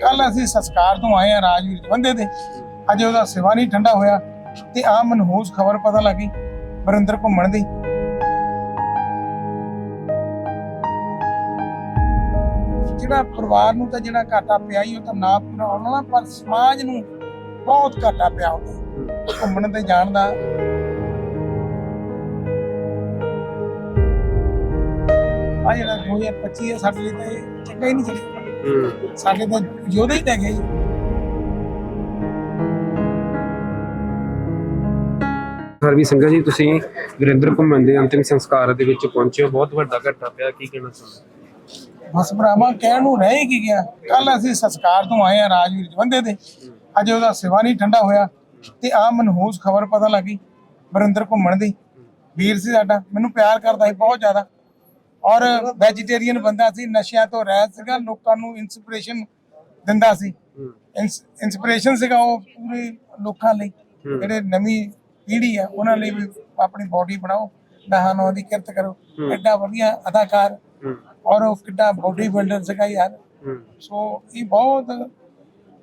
ਕੱਲ ਅਸੀਂ ਸੰਸਕਾਰ ਤੋਂ ਆਏ ਆ ਰਾਜਵੀਰ ਜਵੰਦੇ ਦੇ। ਅਜੇ ਉਹਦਾ ਸਿਵਾ ਨਹੀਂ ਠੰਡਾ ਹੋਇਆ ਤੇ ਆ ਮਨਹੂਸ ਖਬਰ ਪਤਾ ਲੱਗੀ ਵਰਿੰਦਰ ਘੁੰਮਣ ਦੀ। ਜਿਹੜਾ ਪਰਿਵਾਰ ਨੂੰ ਤਾਂ ਜਿਹੜਾ ਘਾਟਾ ਪਿਆ ਹੀ ਉਹ ਤਾਂ ਨਾ ਪੂਰਾ ਹੋਣਾ ਪਰ ਸਮਾਜ ਨੂੰ ਬਹੁਤ ਘਾਟਾ ਪਿਆ ਉਹਦਾ ਘੁੰਮਣ ਤੇ ਜਾਣ ਦਾ। ਆ ਜਿਹੜਾ 2025 ਹੈ, ਸਾਡੇ ਲਈ ਤਾਂ ਇਹ ਚੰਗਾ ਹੀ ਨਹੀਂ ਚੱਲਿਆ। ਸਾਡੇ ਤਾਂ ਯੋਧੇ ਹੀ ਲੈ ਗਏ ਜੀ। ਹਰਵੀ ਸਿੰਘਾ ਜੀ ਤੁਸੀਂ ਵਿਰਿੰਦਰ ਘੁੰਮਣ ਦੇ ਅੰਤਿਮ ਸੰਸਕਾਰ ਦੇ ਵਿੱਚ ਪਹੁੰਚੇ ਹੋ। ਬਹੁਤ ਵੱਡਾ ਘਟਨਾ ਪਿਆ ਕੀ ਕਹਿਣਾ ਚਾਹੁੰਦੇ? ਬਸ ਭਰਾਵਾ ਕਹਿਣ ਨੂੰ ਰਹਿ ਹੀ ਕੀ ਗਿਆ। ਕੱਲ ਅਸੀਂ ਸੰਸਕਾਰ ਤੋਂ ਆਏ ਆ ਰਾਜਵੀਰ ਜਵੰਦੇ ਦੇ। ਅਜੇ ਉਹਦਾ ਸਿਵਾ ਨਹੀਂ ਠੰਡਾ ਹੋਇਆ ਤੇ ਆ ਮਨਹੂਸ ਖਬਰ ਪਤਾ ਲੱਗੀ ਵਰਿੰਦਰ ਘੁੰਮਣ ਦੀ। ਵੀਰ ਸੀ ਸਾਡਾ ਮੈਨੂੰ ਪਿਆਰ ਕਰਦਾ ਸੀ ਬਹੁਤ ਜ਼ਿਆਦਾ। ਔਰ ਵੈਜੀਟੇਰੀਅਨ ਬੰਦਾ ਸੀ ਨਸ਼ਿਆਂ ਤੋਂ ਰਹਿਤ ਸੀਗਾ ਲੋਕਾਂ ਨੂੰ ਇਨਸਪੀਰੇਸ਼ਨ ਦਿੰਦਾ ਸੀ। ਇਨਸਪੀਰੇਸ਼ਨ ਸੀਗਾ ਉਹ ਪੂਰੇ ਲੋਕਾਂ ਲਈ। ਜਿਹੜੇ ਨਵੀਂ ਪੀੜ੍ਹੀ ਆ ਉਹਨਾਂ ਲਈ ਵੀ ਆਪਣੀ ਬਾਡੀ ਬਣਾਓ ਦਹਾਨੋਂ ਦੀ ਕਿਰਤ ਕਰੋ। ਐਡਾ ਵਧੀਆ ਅਦਾਕਾਰ। ਔਰ ਉਹ ਕਿੱਡਾ ਬਾਡੀ ਬਿਲਡਰ ਸੀਗਾ ਯਾਰ। ਸੋ ਇਹ ਬਹੁਤ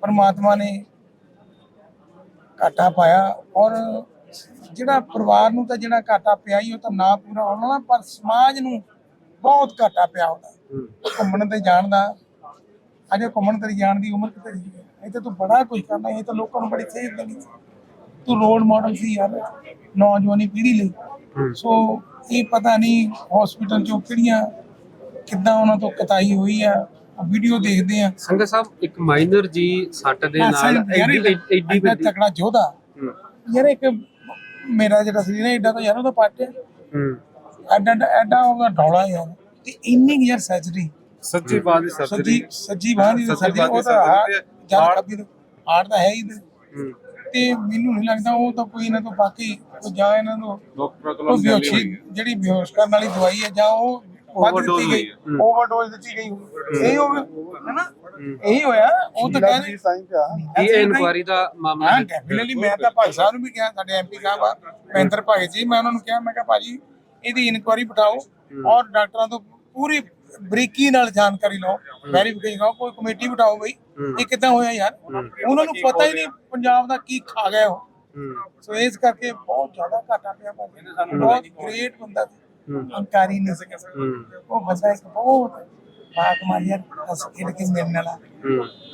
ਪਰਮਾਤਮਾ ਨੇ ਘਾਟਾ ਪਾਇਆ। ਔਰ ਜਿਹੜਾ ਪਰਿਵਾਰ ਨੂੰ ਤਾਂ ਜਿਹੜਾ ਘਾਟਾ ਪਿਆ ਹੀ ਉਹ ਤਾਂ ਨਾ ਪੂਰਾ ਹੋਣਾ ਪਰ ਸਮਾਜ ਨੂੰ ਬਹੁਤ ਘਾਟਾ ਪਿਆ ਉਹਦਾ ਘੁੰਮਣ ਤੇ ਜਾਣ ਦਾ। ਅਜੇ ਘੁੰਮਣ ਤੇ ਜਾਣ ਦੀ ਉਮਰ ਕਿਤੇ ਰਹੀ ਹੈ ਇਹ ਤਾਂ ਬੜਾ ਕੁਝ ਕਰਨਾ ਇਹ ਤਾਂ ਲੋਕਾਂ ਨੂੰ ਬੜੀ ਸੇਧ ਦੇਣੀ ਤੂੰ ਰੋਲ ਮਾਡਲ ਸੀ ਯਾਰ ਨੌਜਵਾਨੀ ਪੀੜ੍ਹੀ ਲਈ। ਸੋ ਇਹ ਪਤਾ ਨਹੀਂ ਹਸਪੀਟਲ ਚੋਂ ਕਿਹੜੀਆਂ ਕਿੱਦਾਂ ਉਹਨਾਂ ਤੋਂ ਕਤਾਈ ਹੋਈ ਆ। ਵੀਡੀਓ ਦੇਖਦੇ ਆ। ਸੰਘਾ ਸਾਹਿਬ ਇੱਕ ਮਾਈਨਰ ਜੀ ਸੱਟ ਦੇ ਨਾਲ ਐਡੀ ਐਡੀ ਤਕੜਾ ਯੋਧਾ। ਯਾਰ ਇੱਕ ਮੇਰਾ ਜਿਹੜਾ ਸਰੀਰ ਹੈ ਐਡਾ ਤਾਂ ਯਾਰ ਉਹਦਾ ਪੱਟ ਹੈ ਹੂੰ। ਐਡਾ ਐਡਾ- ਉਹਦਾ ਡੌਲਾ ਯਾਰ। ਤੇ ਇੰਨੀ ਕੁ ਯਾਰ ਸਰਜਰੀ ਸੱਚੀ ਬਾਤ ਦੀ ਸੱਜੀ ਸਰਜਰੀ ਸੱਜੀ ਬਾਹ ਦੀ ਸੱਜੀ ਸਰਜਰੀ ਬਾਂਹ ਦੀ ਉਹ ਤਾਂ surgery ਤੇ ਜਾਂ ਹਾਰਟ- ਖੱਬੀ ਹਾਰਟ ਤਾਂ ਹੈ ਹੀ ਤੇ। ਹੂੰ। ਤੇ ਮੈਨੂੰ ਨਹੀਂ ਲੱਗਦਾ ਉਹ ਤਾਂ ਕੋਈ ਇਹਨਾਂ ਤੋਂ ਬਾਕੀ ਕੋਈ ਜਾਂ ਇਹਨਾਂ ਤੋਂ ਡਾਕਟਰ ਉਹ ਕੋਲੋਂ ਬੇਹੋਸ਼ੀ ਜਿਹੜੀ ਬੇਹੋਸ਼ ਕਰਨ ਵਾਲੀ ਦਵਾਈ ਹੈ ਜਾਂ ਉਹ ਵੱਧ Overdose ਦਿੱਤੀ ਗਈ। ਹੋਈ ਓਵਰਡੋਜ਼ ਦਿੱਤੀ ਗਈ। ਇਹੀ ਹੋ ਗਿਆ ਹੈਨਾ? ਇਹੀ ਹੋਇਆ। ਉਹ ਤਾਂ ਕਹਿੰਦੇ ਇਹ ਇਨਕੁਆਰੀ ਦਾ ਮਾਮਲਾ ਹਾਂ ਹੈ। ਡੈਫੀਨਿਟਲੀ ਮੈਂ ਤਾਂ ਭਾਈ ਸਾਹਿਬ ਨੂੰ ਵੀ ਕਿਹਾ ਸਾਡੇ ਐਮਪੀ ਸਾਹਿਬ ਆ ਮਹਿੰਦਰ ਭਾਈ ਜੀ ਮੈਂ ਉਹਨਾਂ ਨੂੰ ਕਿਹਾ ਮੈਂ ਕਿਹਾ ਭਾਜੀ ਇਹਦੀ ਇਨਕੁਆਰੀ ਬਿਠਾਓ ਔਰ ਡਾਕਟਰਾਂ ਤੋਂ ਪੂਰੀ ਬਰੀਕੀ ਨਾਲ ਜਾਣਕਾਰੀ ਲਓ ਵੈਰੀਫਿਕੇਸ਼ਨ ਕਰੋ ਕੋਈ ਕਮੇਟੀ ਬਿਠਾਓ ਬਈ, ਇਹ ਕਿੱਦਾਂ ਹੋਇਆ ਯਾਰ? ਉਹਨਾਂ ਨੂੰ ਪਤਾ ਹੀ ਨਹੀਂ ਪੰਜਾਬ ਦਾ ਕੀ ਖਾ ਗਿਆ ਉਹ। ਸੋ ਇਸ ਕਰਕੇ ਬਹੁਤ ਜ਼ਿਆਦਾ ਘਾਟਾ ਪਿਆ ਭਾਜੀ। ਬਹੁਤ ਗ੍ਰੇਟ ਬੰਦਾ ਸੀ। ਅਹੰਕਾਰੀ ਨਹੀਂ ਸੀਗਾ ਉਹ ਬੰਦਾ ਇੱਕ ਬਹੁਤ ਬਾਕ ਮਾਰੀਆ ਹੱਸ ਖੇਡ ਕੇ ਮਿਲਣ ਵਾਲਾ।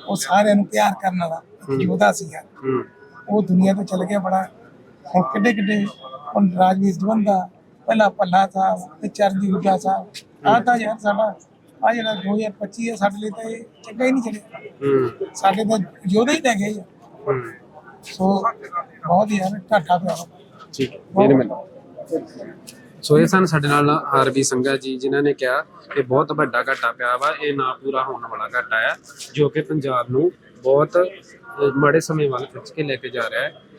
ਉਹ ਸਾਰਿਆਂ ਨੂੰ ਪਿਆਰ ਕਰਨ ਵਾਲਾ। ਯੋਧਾ ਸੀ ਯਾਰ। ਉਹ ਦੁਨੀਆ ਤੋਂ ਚਲ ਗਿਆ ਬੜਾ। ਹੁਣ ਕਿੱਡੇ ਕਿੱਡੇ ਹੁਣ ਰਾਜਵੀਰ ਜਵੰਦਾ ਪਹਿਲਾ ਪੱਲਾ ਸਾਹਿਬ ਤੇ ਚਰਨਜੀਤ ਹੁਜਾ ਸਾਹਿਬ। ਆਹ ਤਾਂ ਯਾਰ ਸਾਡਾ ਆ ਜਿਹੜਾ 2025 ਹੈ ਸਾਡੇ ਲਈ ਤਾਂ ਇਹ ਚੰਗਾ ਹੀ ਨਹੀਂ ਚੱਲਿਆ ਹੂੰ, ਸਾਡੇ ਤਾਂ ਯੋਧੇ ਹੀ ਲੈ ਗਏ। ਆ। ਹੂੰ। ਸੋ ਬਹੁਤ ਯਾਰ ਘਾਟਾ ਪਿਆ। ਠੀਕ ਮੇਰੇ ਮਿਲ। ਸੋ ਇਹ ਸਨ ਸਾਡੇ ਨਾਲ ਆਰਬੀ ਸੰਘਾ ਜੀ ਜਿਨ੍ਹਾਂ ਨੇ ਕਿਹਾ ਕਿ ਬਹੁਤ ਵੱਡਾ ਘਾਟਾ ਪਿਆ ਵਾ ਇਹ ਨਾ ਪੂਰਾ ਹੋਣ ਵਾਲਾ ਘਾਟਾ ਆ ਜੋ ਕਿ ਪੰਜਾਬ ਨੂੰ ਬਹੁਤ ਮਾੜੇ ਸਮੇਂ ਵੱਲ ਖਿੱਚ ਕੇ ਲੈ ਕੇ ਜਾ ਰਿਹਾ ਹੈ।